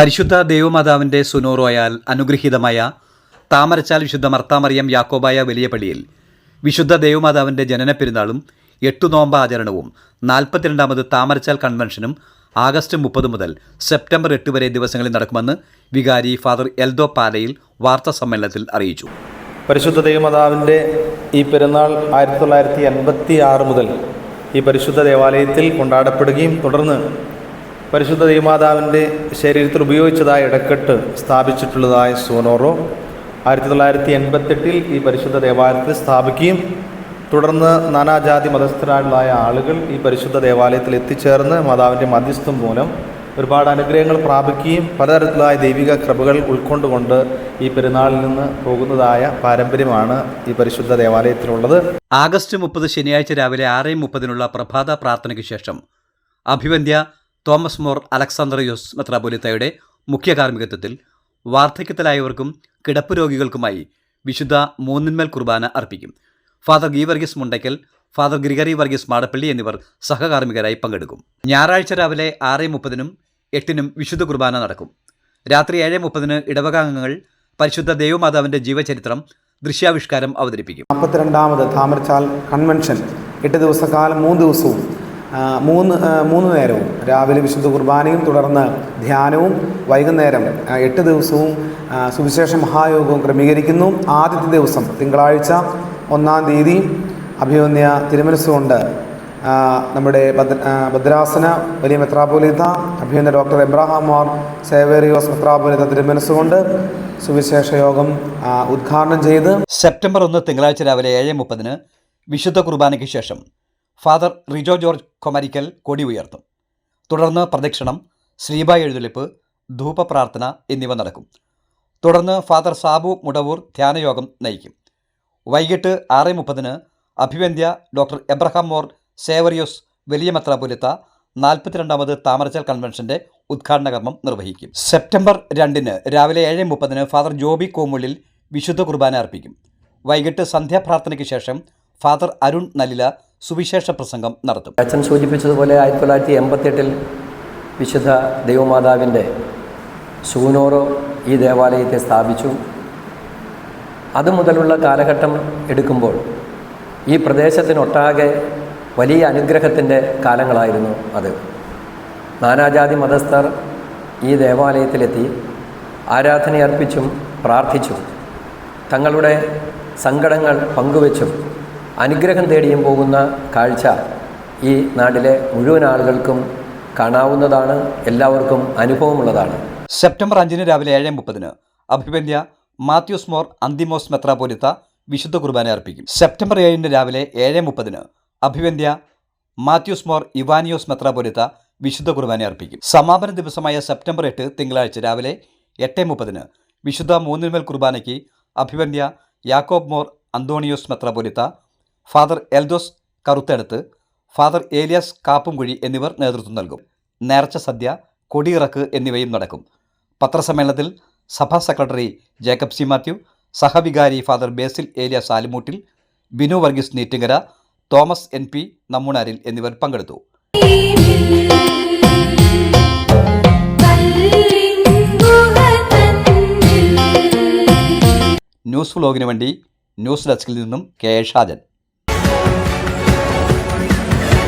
പരിശുദ്ധ ദേവമാതാവിന്റെ സുനോറോയാൽ അനുഗ്രഹീതമായ താമരച്ചാൽ വിശുദ്ധ മർത്താമറിയം യാക്കോബായ വലിയ പള്ളിയിൽ വിശുദ്ധ ദേവമാതാവിന്റെ ജനന പെരുന്നാളും എട്ടു നോമ്പ് ആചരണവും നാൽപ്പത്തിരണ്ടാമത് താമരച്ചാൽ കൺവെൻഷനും ആഗസ്റ്റ് മുപ്പത് മുതൽ സെപ്റ്റംബർ എട്ട് വരെ ദിവസങ്ങളിൽ നടക്കുമെന്ന് വികാരി ഫാദർ എൽദോ പാലയിൽ വാർത്താ സമ്മേളനത്തിൽ അറിയിച്ചു. പരിശുദ്ധ ദേവമാതാവിന്റെ ഈ പെരുന്നാൾ ആയിരത്തി തൊള്ളായിരത്തി എൺപത്തി ആറ് മുതൽ ഈ പരിശുദ്ധ ദേവാലയത്തിൽ കൊണ്ടാടപ്പെടുകയും തുടർന്ന് പരിശുദ്ധ ദൈവമാതാവിന്റെ ശരീരത്തിൽ ഉപയോഗിച്ചതായ ഇടക്കെട്ട് സ്ഥാപിച്ചിട്ടുള്ളതായ സോനോറോ ആയിരത്തി തൊള്ളായിരത്തി എൺപത്തെട്ടിൽ ഈ പരിശുദ്ധ ദേവാലയത്തിൽ സ്ഥാപിക്കുകയും തുടർന്ന് നാനാജാതി മതസ്ഥരായ ആളുകൾ ഈ പരിശുദ്ധ ദേവാലയത്തിൽ എത്തിച്ചേർന്ന് മാതാവിന്റെ മധ്യസ്ഥം മൂലം ഒരുപാട് അനുഗ്രഹങ്ങൾ പ്രാപിക്കുകയും പലതരത്തിലായ ദൈവിക കൃപകൾ ഉൾക്കൊണ്ടുകൊണ്ട് ഈ പെരുന്നാളിൽ നിന്ന് പോകുന്നതായ പാരമ്പര്യമാണ് ഈ പരിശുദ്ധ ദേവാലയത്തിലുള്ളത്. ആഗസ്റ്റ് മുപ്പത് ശനിയാഴ്ച രാവിലെ ആറ് മുപ്പതിനുള്ള പ്രഭാത പ്രാർത്ഥനയ്ക്ക് ശേഷം അഭിവന്ധ്യ തോമസ് മോർ അലക്സാണ്ടറിയോസ് മെത്രാപൊലിത്തയുടെ മുഖ്യ കാർമ്മികത്വത്തിൽ വാർദ്ധക്യത്തിലായവർക്കും കിടപ്പ് രോഗികൾക്കുമായി വിശുദ്ധ മൂന്നിന്മേൽ കുർബാന അർപ്പിക്കും. Father Geevarghese Mundakkal father Gregory Varghese Madappally എന്നിവർ സഹകാർമ്മികരായി പങ്കെടുക്കും. ഞായറാഴ്ച രാവിലെ ആറ് മുപ്പതിനും എട്ടിനും വിശുദ്ധ കുർബാന നടക്കും. രാത്രി ഏഴ് മുപ്പതിന് ഇടവകാംഗങ്ങൾ പരിശുദ്ധ ദേവമാതാവിന്റെ ജീവചരിത്രം ദൃശ്യാവിഷ്കാരം അവതരിപ്പിക്കും. നാൽപ്പത്തിരണ്ടാമത് താമരച്ചാൽ കൺവെൻഷൻ. എട്ട് ദിവസക്കാലം മൂന്ന് ദിവസവും മൂന്ന് മൂന്ന് നേരവും രാവിലെ വിശുദ്ധ കുർബാനയും തുടർന്ന് ധ്യാനവും വൈകുന്നേരം എട്ട് ദിവസവും സുവിശേഷ മഹായോഗവും ക്രമീകരിക്കുന്നു. ആദ്യത്തെ ദിവസം തിങ്കളാഴ്ച ഒന്നാം തീയതി അഭിമന്യ തിരുമനസ്സുകൊണ്ട് നമ്മുടെ ഭദ്ര ഭദ്രാസന വലിയ മെത്രാപോലിത്ത അഭിമന്യ ഡോക്ടർ എബ്രഹാം മോർ സേവേറിയോസ് മെത്രാപോലിത്ത തിരുമനസ്സുകൊണ്ട് സുവിശേഷ യോഗം ഉദ്ഘാടനം ചെയ്ത് സെപ്റ്റംബർ ഒന്ന് തിങ്കളാഴ്ച രാവിലെ ഏഴ് മുപ്പതിന് വിശുദ്ധ കുർബാനയ്ക്ക് ശേഷം ഫാദർ റിജോ ജോർജ് കൊമരിക്കൽ കൊടി ഉയർത്തും. തുടർന്ന് പ്രദക്ഷിണം ശ്രീബ എഴുന്നള്ളിപ്പ് ധൂപ പ്രാർത്ഥന എന്നിവ നടക്കും. തുടർന്ന് ഫാദർ സാബു മുടവൂർ ധ്യാനയോഗം നയിക്കും. വൈകിട്ട് ആറ് മുപ്പതിന് അഭിവന്ധ്യ ഡോക്ടർ എബ്രഹാം മോർ സേവറിയോസ് വലിയ മെത്രാപുലിത്ത നാൽപ്പത്തിരണ്ടാമത് താമരച്ചൽ കൺവെൻഷന്റെ ഉദ്ഘാടന കർമ്മം നിർവഹിക്കും. സെപ്റ്റംബർ രണ്ടിന് രാവിലെ ഏഴ് മുപ്പതിന് ഫാദർ ജോബി കോമുള്ളിൽ വിശുദ്ധ കുർബാന അർപ്പിക്കും. വൈകിട്ട് സന്ധ്യാപ്രാർത്ഥനയ്ക്ക് ശേഷം ഫാദർ അരുൺ നലില സുവിശേഷ പ്രസംഗം നടത്തും. അച്ഛൻ സൂചിപ്പിച്ചതുപോലെ ആയിരത്തി തൊള്ളായിരത്തി എൺപത്തെട്ടിൽ വിശുദ്ധ ദൈവമാതാവിന്റെ സൂനോറോ ഈ ദേവാലയത്തെ സ്ഥാപിച്ചു. അതുമുതലുള്ള കാലഘട്ടം എടുക്കുമ്പോൾ ഈ പ്രദേശത്തിനൊട്ടാകെ വലിയ അനുഗ്രഹത്തിന്റെ കാലങ്ങളായിരുന്നു അത്. നാനാജാതി മതസ്ഥർ ഈ ദേവാലയത്തിലെത്തി ആരാധനയർപ്പിച്ചും പ്രാർത്ഥിച്ചും തങ്ങളുടെ സങ്കടങ്ങൾ പങ്കുവച്ചും അനുഗ്രഹം തേടിയും പോകുന്ന കാഴ്ച ഈ നാട്ടിലെ മുഴുവൻ ആളുകൾക്കും കാണാവുന്നതാണ് എല്ലാവർക്കും അനുഭവമുള്ളതാണ്. സെപ്റ്റംബർ അഞ്ചിന് രാവിലെ ഏഴ് മുപ്പതിന് അഭിപന്യ മാത്യൂസ് മോർ അന്തിമോസ് മെത്രാപോലിത്ത വിശുദ്ധ കുർബാന അർപ്പിക്കും. സെപ്റ്റംബർ ഏഴിന് രാവിലെ ഏഴ് മുപ്പതിന് അഭിവന്ധ്യ മാത്യൂസ് മോർ ഇവാനിയോസ് മെത്രാപോലിത്ത വിശുദ്ധ കുർബാന അർപ്പിക്കും. സമാപന ദിവസമായ സെപ്റ്റംബർ എട്ട് തിങ്കളാഴ്ച രാവിലെ എട്ട് മുപ്പതിന് വിശുദ്ധ മൂന്നിന്മേൽ കുർബാനയ്ക്ക് അഭിവന്ധ്യ യാക്കോബ് മോർ അന്തോണിയോസ് മെത്രാപോലിത്ത ഫാദർ എൽദോസ് കറുത്തെടുത്ത് ഫാദർ ഏലിയാസ് കാപ്പുംകുഴി എന്നിവർ നേതൃത്വം നൽകും. നേർച്ച സദ്യ കൊടിയിറക്ക് എന്നിവയും നടക്കും. പത്രസമ്മേളനത്തിൽ സഭാ secretary Jacob C Mathew സഹവികാരി father Basil Elias Alimoottil Binu Varghese Neettingara Thomas N P നമ്മുണാരിൽ എന്നിവർ പങ്കെടുത്തു. ന്യൂസ് വ്ലോഗിന് വേണ്ടി ന്യൂസ് ഡെസ്കിൽ നിന്നും കെ ഷാജൻ.